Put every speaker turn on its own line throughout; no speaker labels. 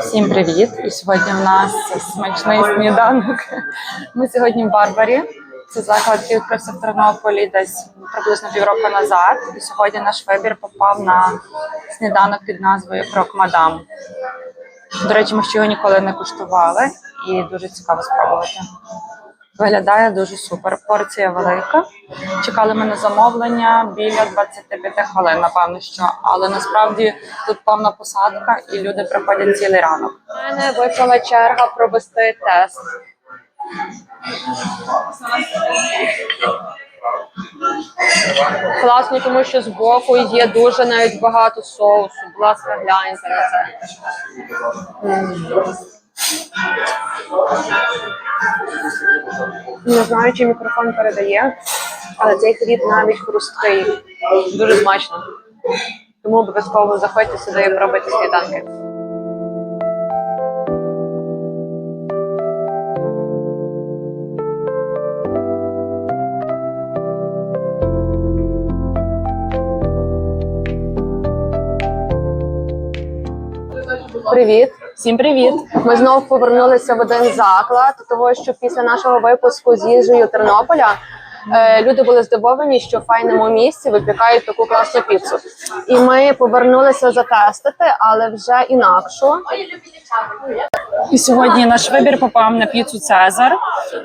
Всім привіт! І сьогодні в нас смачний сніданок. Ми сьогодні в Барбарі. Це заклад, який відкрився в Тернополі десь приблизно півроку назад. І сьогодні наш вибір попав на сніданок під назвою Крок Мадам. До речі, ми ще його ніколи не куштували і дуже цікаво спробувати. Виглядає дуже супер. Порція велика. Чекали ми на замовлення біля 25 хвилин, напевно, що. Але насправді тут повна посадка і люди приходять цілий ранок. У мене випала черга провести тест. Класно, тому що збоку є дуже навіть багато соусу. Будь ласка, гляньте на це. Не знаю, чи мікрофон передає, але цей хліб навіть хрусткий. Дуже смачно. Тому обов'язково заходьте сюди і пробуйте сніданки. Привіт, всім привіт. Ми знову повернулися в один заклад, того що після нашого випуску з їжею Тернополя е, люди були здивовані, що в файному місці випікають таку класну піцу. І ми повернулися затестити, але вже інакшу. І сьогодні наш вибір попав на піцу Цезар.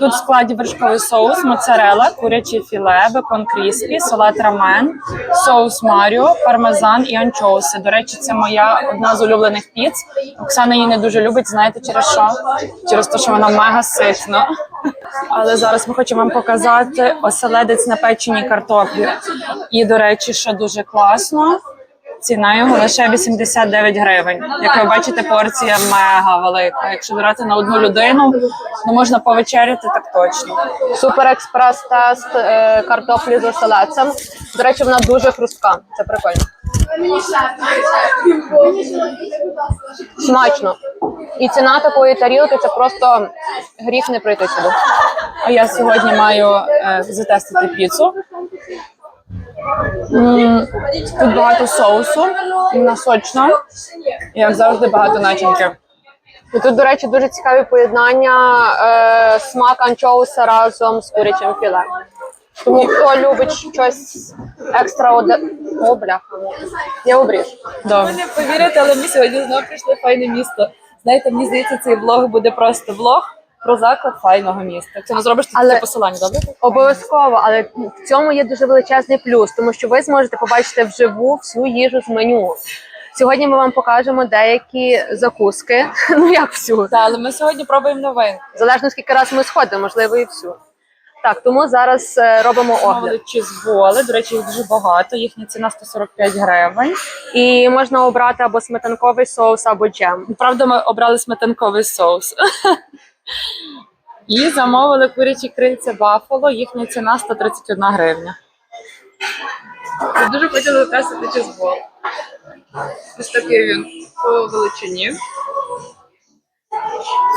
Тут в складі вершковий соус, моцарела, куряче філе, бекон кріспі, салат рамен, соус Маріо, пармезан і анчоуси. До речі, це моя одна з улюблених піц. Оксана її не дуже любить. Знаєте через що? Через те, що вона мега ситна. Але зараз ми хочемо вам показати оселедець на печеній картоплі. І, до речі, що дуже класно. Ціна його лише 89 гривень. Як ви бачите, порція мега велика. Якщо брати на одну людину, ну можна повечеряти так точно. Супер експрес тест е, картоплі з оселедцем. До речі, вона дуже хрустка. Це прикольно. Смачно. І ціна такої тарілки це просто гріх не прийти сюди. А я сьогодні маю е, затестити піцу. М, Тут багато соусу, вона сочна, і, як завжди, багато начинки. І тут, до речі, дуже цікаві поєднання е, смак анчоуса разом з курячим філе. Тому хто любить щось екстра оде... О, бляха. Я обріж.
Ви не повірите, але ми сьогодні знову прийшли в файне місто. Знаєте, мені здається, цей влог буде просто влог про заклад файного міста. Якщо не зробиш тут
Але-
це посилання, добре?
Обов'язково, але в цьому є дуже величезний плюс, тому що ви зможете побачити вживу всю їжу з меню. Сьогодні ми вам покажемо деякі закуски. Ну як всю?
Так, але ми сьогодні пробуємо новин.
Залежно скільки раз ми сходимо, можливо, і всю. Так, тому зараз е, робимо огляд.
Мовили чизболи, до речі, їх дуже багато. Їхня ціна 145 гривень.
І можна обрати або сметанковий соус, або джем.
Правда, ми обрали сметанковий соус. І замовили курячі крильця Баффало, їхня ціна 131 гривня. Я дуже хотіла затестити чизбол. Ось такий він по величині.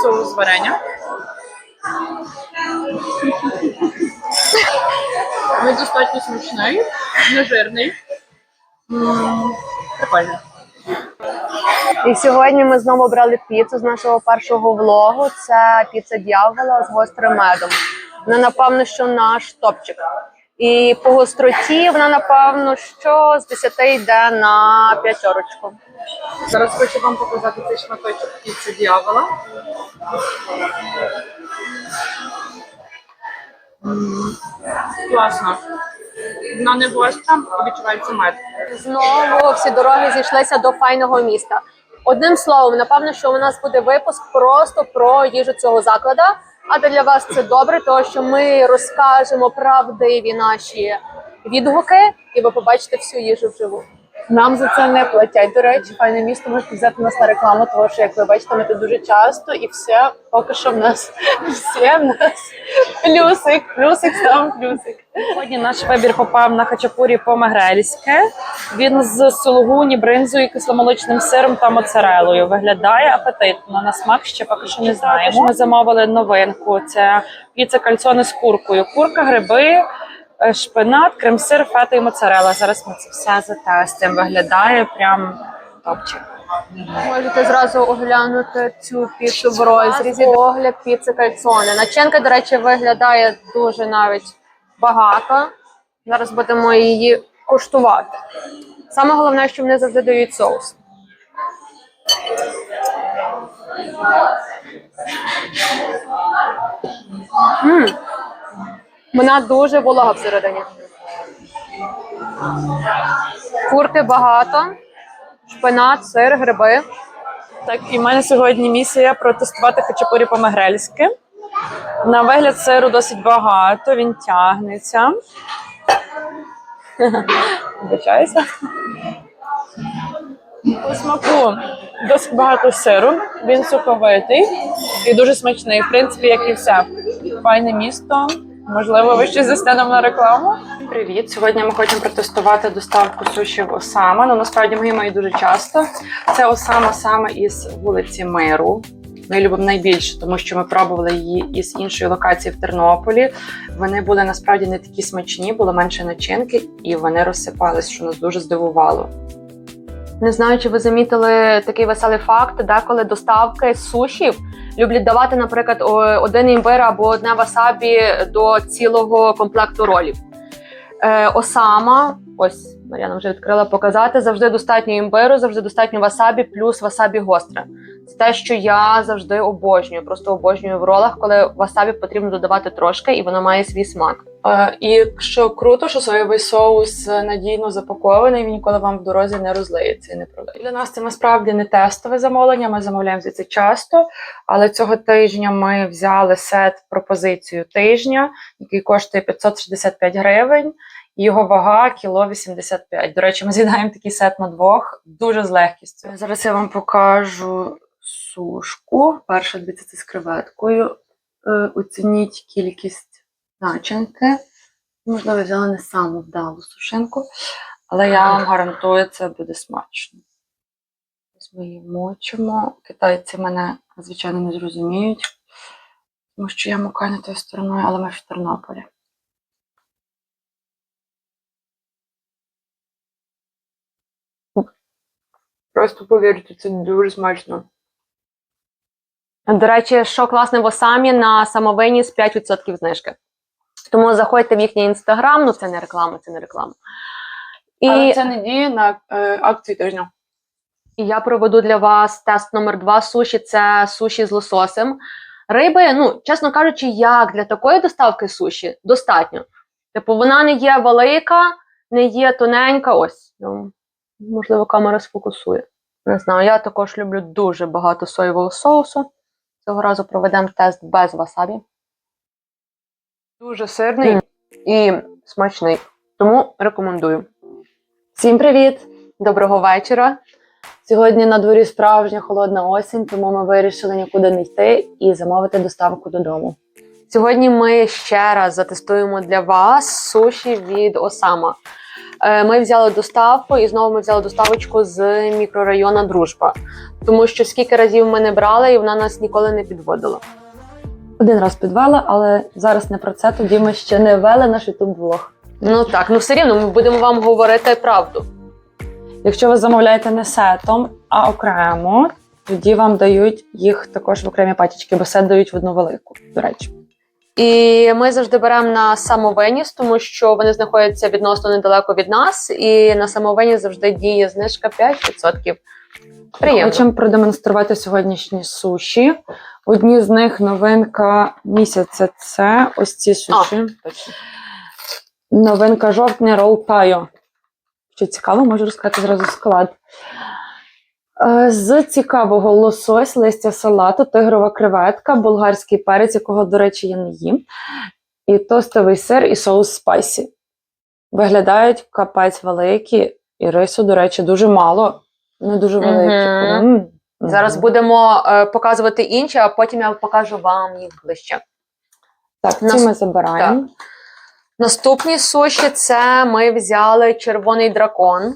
Соус варення. Він достатньо смачний, нежирний. Прикольно.
І сьогодні ми знову обрали піцу з нашого першого влогу. Це піца дьявола з гострим медом. Вона, напевно, що наш топчик. І по гостроті вона, напевно, що з 10 йде на п'ятерочку.
Зараз хочу вам показати цей шматочок піци дьявола. Класно. Вона не гостра, і відчувається мед.
Знову всі дороги зійшлися до файного міста. Одним словом, напевно, що у нас буде випуск просто про їжу цього закладу. А для вас це добре, тому що ми розкажемо правдиві наші відгуки, і ви побачите всю їжу вживу.
Нам за це не платять. До речі, файне місто можете взяти нас на рекламу, тому що, як ви бачите, ми тут дуже часто і все поки що в нас все в нас плюсик, плюсик, сам плюсик.
Сьогодні наш вибір попав на хачапурі по-мегрельське. Він з сулугуні, бринзою, кисломолочним сиром та моцарелою. Виглядає апетитно. На смак ще поки що не знаємо. Ми замовили новинку. Це піца кальцоне з куркою. Курка, гриби, шпинат, крем-сир, фета і моцарела. Зараз ми це все затестимо. Виглядає прям топчик.
Можете зразу оглянути цю піцу в розрізі. Огляд піци кальцоне. Начинка, до речі, виглядає дуже навіть багато. Зараз будемо її куштувати. Саме головне, що вони завжди дають соус. М. Вона дуже волога всередині. Курки багато, шпинат, сир, гриби.
Так, і в мене сьогодні місія протестувати хачапурі по-мегрельськи. На вигляд сиру досить багато, він тягнеться. Вибачаюся. По смаку досить багато сиру, він соковитий і дуже смачний. В принципі, як і все. Файне місто. Можливо, ви щось засте нам на рекламу. Привіт! Сьогодні ми хочемо протестувати доставку суші в Осама. Ну насправді ми їмо її дуже часто. Це Осама саме із вулиці Миру. Ми любимо найбільше, тому що ми пробували її із іншої локації в Тернополі. Вони були насправді не такі смачні, було менше начинки, і вони розсипались, що нас дуже здивувало.
Не знаю, чи ви замітили такий веселий факт, деколи доставки сушів люблять давати, наприклад, один імбир або одне васабі до цілого комплекту ролів. Е, осама, ось Мар'яна вже відкрила показати. Завжди достатньо імбиру, завжди достатньо васабі, плюс васабі гостре. Це те, що я завжди обожнюю. Просто обожнюю в ролах, коли васабі потрібно додавати трошки, і воно має свій смак.
Е, І що круто, що соєвий соус надійно запакований, він ніколи вам в дорозі не розлиється і не пролиє. Для нас це насправді не тестове замовлення. Ми замовляємо це часто. Але цього тижня ми взяли сет пропозицію тижня, який коштує 565 гривень. Його вага кіло 85. До речі, ми з'їдаємо такий сет на двох дуже з легкістю. Зараз я вам покажу сушку. Перша дивіться, це з креветкою. Е, Оцініть кількість начинки. Можливо, взяла не саму вдалу сушинку, але я вам гарантую, це буде смачно. Ось ми її мочимо. Китайці мене, звичайно, не зрозуміють, тому що я мукаю не тою стороною, але ми ж в Тернополі. Просто повірте, це дуже смачно.
До речі, що класне в Осамі на самовиніс 5% знижки. Тому заходьте в їхній інстаграм, ну це не реклама, це не реклама. І,
Але це не діє на е, акції тижня.
і я проведу для вас тест номер два суші це суші з лососем. Риби, ну, чесно кажучи, як для такої доставки суші достатньо. Типу, вона не є велика, не є тоненька. Ось, ну, можливо, камера сфокусує. Не знаю, я також люблю дуже багато соєвого соусу. Цього разу проведемо тест без васабі. Дуже сирний і смачний. Тому рекомендую. Всім привіт! Доброго вечора. Сьогодні на дворі справжня холодна осінь, тому ми вирішили нікуди не йти і замовити доставку додому. Сьогодні ми ще раз затестуємо для вас суші від Осама. Е, Ми взяли доставку і знову ми взяли доставочку з мікрорайону Дружба, тому що скільки разів ми не брали, і вона нас ніколи не підводила.
Один раз підвела, але зараз не про це. Тоді ми ще не вели наш youtube влог.
Ну так, ну все рівно ми будемо вам говорити правду.
Якщо ви замовляєте не сетом, а окремо, тоді вам дають їх також в окремі пачечки, бо сет дають в одну велику, до речі.
І ми завжди беремо на самовиніс, тому що вони знаходяться відносно недалеко від нас, і на самовиніс завжди діє знижка 5%. Приємно.
Хочемо продемонструвати сьогоднішні суші. Одні з них новинка місяця це ось ці суші.
Точно.
Новинка жовтня рол тайо. Що цікаво, можу розказати зразу склад. Е, З цікавого лосось, листя салату, тигрова креветка, болгарський перець, якого, до речі, я не їм, і тостовий сир і соус спайсі. Виглядають капець великі, і рису, до речі, дуже мало, не дуже великі.
Мгм.
М.
Зараз будемо е, показувати інші, а потім я покажу вам їх ближче.
Так, ці
Нас-
ми забираємо.
Наступні суші це ми взяли червоний дракон,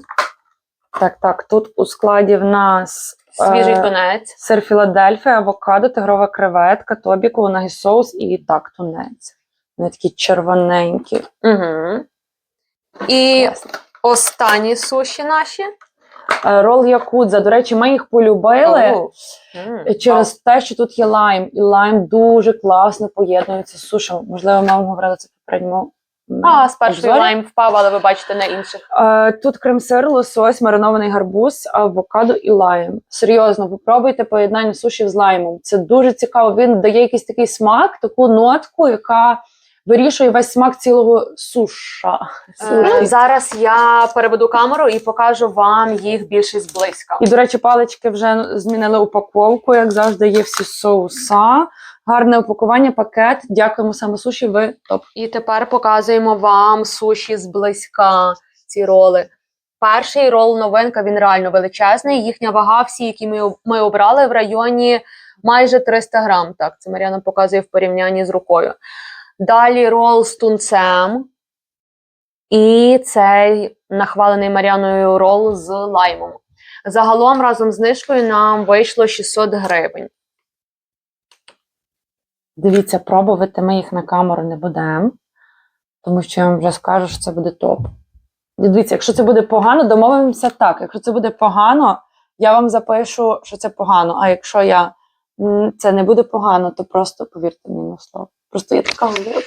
Так, так, тут у складі в нас
свіжий
Е,
тунець.
Сир Філадельфія, авокадо, тигрова креветка, тобіку, нагі соус і так тунець. Вони такі червоненькі.
Угу. І
Класно.
останні суші наші
Е, Рол Якудза. До речі, ми їх полюбили.
О. М.
Через те, що тут є лайм, і лайм дуже класно поєднується з сушем. Можливо, ми вам говорили це в попередньому.
А, спершу
обзорі.
лайм впав, але ви бачите на інших.
Е, Тут крем-сир, лосось, маринований гарбуз, авокадо і лайм. Серйозно, попробуйте поєднання суші з лаймом. Це дуже цікаво. Він дає якийсь такий смак, таку нотку, яка вирішує весь смак цілого суша.
Е, Зараз я переведу камеру і покажу вам їх більше зблизька.
І, до речі, палички вже змінили упаковку, як завжди, є всі соуса. Гарне упакування, пакет. Дякуємо саме суші. Ви топ.
І тепер показуємо вам суші зблизька, ці роли. Перший рол новинка, він реально величезний. Їхня вага, всі, які ми, ми обрали, в районі майже 300 грам. Так, це Мар'яна показує в порівнянні з рукою. Далі рол з тунцем. І цей нахвалений Мар'яною рол з лаймом. Загалом разом з знижкою нам вийшло 600 гривень.
Дивіться, пробувати ми їх на камеру не будемо, тому що я вам вже скажу, що це буде топ. Дивіться, якщо це буде погано, домовимося так. Якщо це буде погано, я вам запишу, що це погано. А якщо я це не буде погано, то просто повірте мені на слово. Просто я така говорю.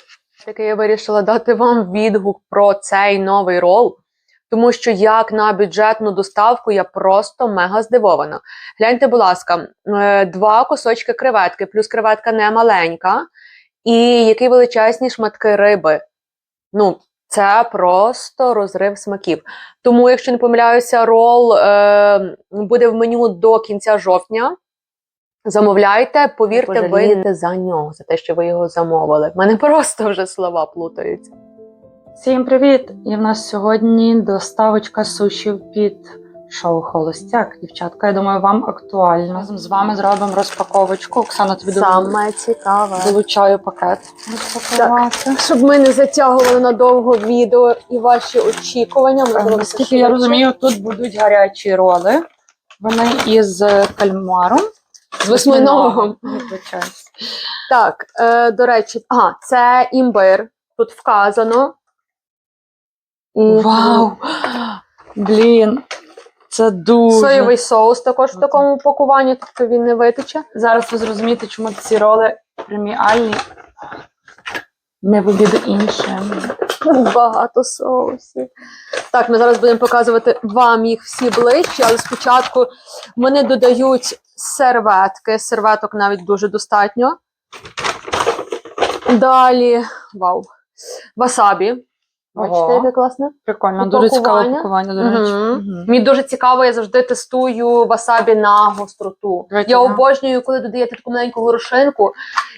таки я вирішила дати вам відгук про цей новий рол, тому що як на бюджетну доставку я просто мега здивована. Гляньте, будь ласка, е, два кусочки креветки, плюс креветка не маленька, і які величезні шматки риби. Ну, це просто розрив смаків. Тому, якщо не помиляюся, рол е, буде в меню до кінця жовтня. Замовляйте, повірте, ви за нього, за те, що ви його замовили. В мене просто вже слова плутаються.
Всім привіт! І в нас сьогодні доставочка сушів під шоу Холостяк. Дівчатка, я думаю, вам актуально. Разом з вами зробимо розпаковочку. Оксана, тобі
Саме цікаве.
долучаю пакет. розпакувати.
Щоб ми не затягували надовго відео і ваші очікування. можливо, все
Наскільки я розумію, тут будуть гарячі роли. Вони із кальмаром.
З восьминогом.
Вибачаюсь.
Так, е, до речі, ага, це імбир. Тут вказано.
Вау! Блін! Це дуже.
Соєвий соус також в такому упакуванні, тобто він не витече.
Зараз ви зрозумієте, чому ці роли преміальні. Не в обіду іншим.
Багато соусів. Так, ми зараз будемо показувати вам їх всі ближче, але спочатку вони додають серветки. Серветок навіть дуже достатньо. Далі, вау, васабі. Бачите, яке класне?
Прикольно, дуже цікаве
упакування,
до речі.
Мені дуже цікаво, я завжди тестую васабі на гостроту. Я обожнюю, коли додаєте таку маленьку горошинку,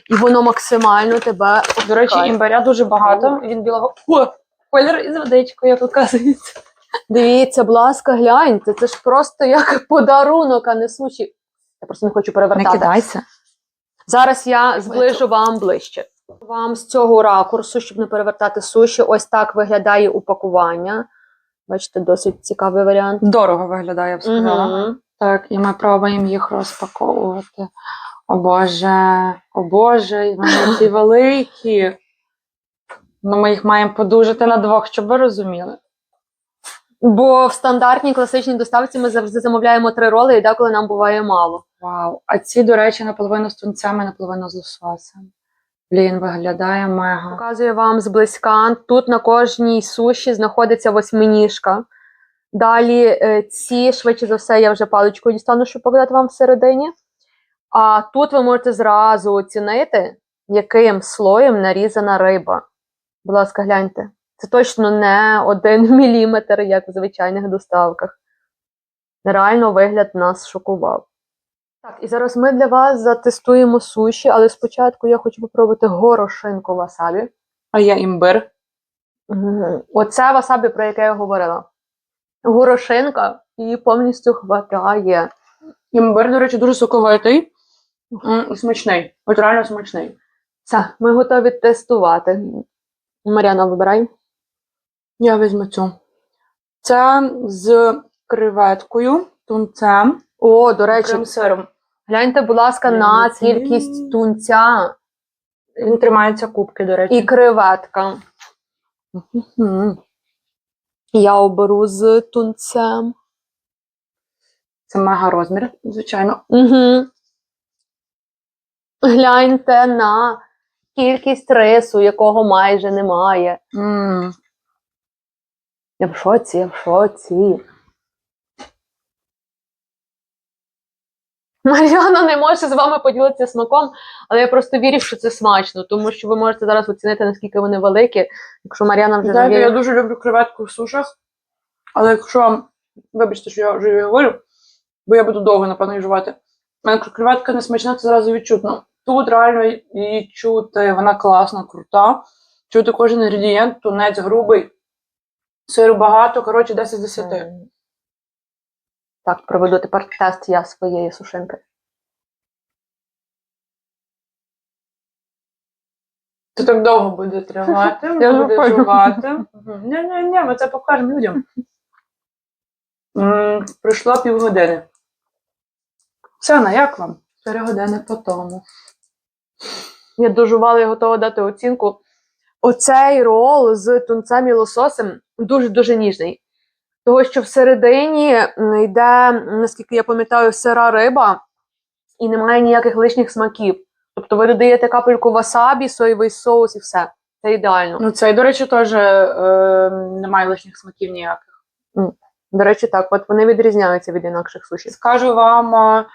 і воно максимально тебе.
До речі, імбиря дуже багато. Він білого О, колір із водичкою, як оказується.
Дивіться, будь ласка, гляньте. Це ж просто як подарунок, а не суші. Я просто не хочу перевертати.
кидайся.
Зараз я зближу вам ближче. Вам з цього ракурсу, щоб не перевертати суші, ось так виглядає упакування. Бачите, досить цікавий варіант.
Дорого виглядає, я б сказала.
Мгм.
Так, і ми пробуємо їх розпаковувати. О Боже, о Боже, вони ці великі. Ну, ми їх маємо подужати на двох, щоб ви розуміли.
Бо в стандартній класичній доставці ми завжди замовляємо три роли, і деколи нам буває мало.
Вау. А ці, до речі, наполовину з тунцями, наполовину з лососем. Блін, виглядає мега.
Показую вам зблизька. Тут на кожній суші знаходиться восьминіжка. Далі е, ці, швидше за все, я вже паличкою дістану, щоб показати вам всередині. А тут ви можете зразу оцінити, яким слоєм нарізана риба. Будь ласка, гляньте. Це точно не один міліметр, як в звичайних доставках. Реально вигляд нас шокував. Так, і зараз ми для вас затестуємо суші, але спочатку я хочу попробувати горошинку васабі.
А я імбир.
Оце васабі, про яке я говорила. Горошинка і повністю хватає.
Імбир, до речі, дуже соковитий. І Смачний. От реально смачний.
Все, ми готові тестувати. Мар'яна, вибирай.
Я візьму цю. Це з креветкою, тунцем,
О, до речі,
крем-сиром.
Гляньте, будь ласка, на кількість тунця
Він тримається кубки, до речі.
і креветка. Я оберу з тунцем.
Це мега розмір, звичайно.
Угу. Гляньте на кількість рису, якого майже немає.
м
Я в шоці, я в шоці. Мар'яна не може з вами поділитися смаком, але я просто вірю, що це смачно, тому що ви можете зараз оцінити, наскільки вони великі. Якщо Мар'яна вже
Знаєте, я дуже люблю креветку в сушах, але якщо вам, вибачте, що я вже говорю, бо я буду довго, напевно, її жувати. Якщо креветка не смачна, це зразу відчутно. Тут реально її чути, вона класна, крута. Чути кожен інгредієнт, тунець грубий, сиру багато, коротше, 10 з 10.
Так, проведу тепер тест я своєї сушинки.
Це так довго буде тривати,
Я
буде
знаю.
жувати. Ні, ні, ні, ми це покажемо людям. М, Пройшло півгодини. Сяна, як вам? Чотири години по тому.
Я дожувала і готова дати оцінку. Оцей рол з тунцем і лососем дуже-дуже ніжний. Того, що всередині йде, наскільки я пам'ятаю, сира риба і немає ніяких лишніх смаків. Тобто ви додаєте капельку васабі, соєвий соус і все. Це ідеально.
Ну, цей, до речі, теж е, немає лишніх смаків ніяких.
До речі, так, от вони відрізняються від інакших суші.
Скажу вам, е,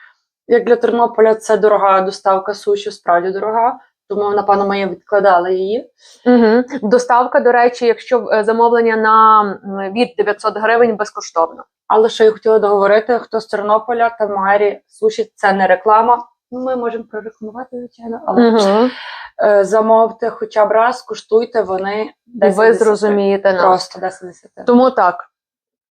як для Тернополя, це дорога доставка суші, справді дорога. Тому, напевно, ми відкладали її.
Угу. Доставка, до речі, якщо е, замовлення на від 900 гривень безкоштовно.
Але що я хотіла договорити, хто з Тернополя та Марі суші це не реклама. Ну, ми можемо прорекламувати, звичайно, але
Угу.
замовте хоча б раз, куштуйте вони 10
ви
10.
зрозумієте нас.
Просто 10 з 10.
Тому так,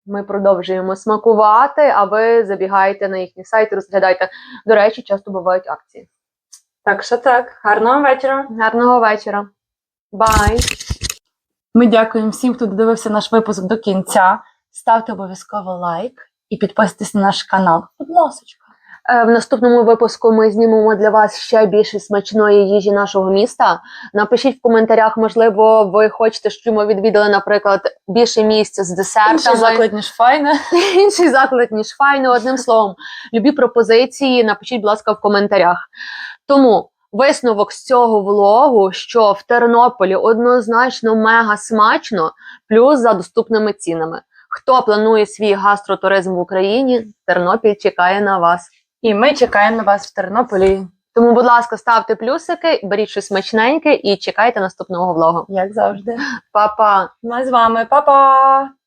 ми продовжуємо смакувати, а ви забігайте на їхній сайт розглядайте. До речі, часто бувають акції.
Так що так, гарного вечора.
Гарного вечора. Бай!
Ми дякуємо всім, хто додивився наш випуск до кінця. Ставте обов'язково лайк і підписуйтесь на наш канал. Будь ласочка.
Е, В наступному випуску ми знімемо для вас ще більше смачної їжі нашого міста. Напишіть в коментарях, можливо, ви хочете, щоб ми відвідали, наприклад, більше місця з десертами.
ніж файне.
інший заклад, ніж файно. Одним словом, любі пропозиції напишіть, будь ласка, в коментарях. Тому висновок з цього влогу, що в Тернополі однозначно мега смачно, плюс за доступними цінами. Хто планує свій гастротуризм в Україні, Тернопіль чекає на вас.
І ми чекаємо на вас в Тернополі.
Тому, будь ласка, ставте плюсики, беріть щось смачненьке і чекайте наступного влогу.
Як завжди.
Па-па!
Ми з вами, Па-па!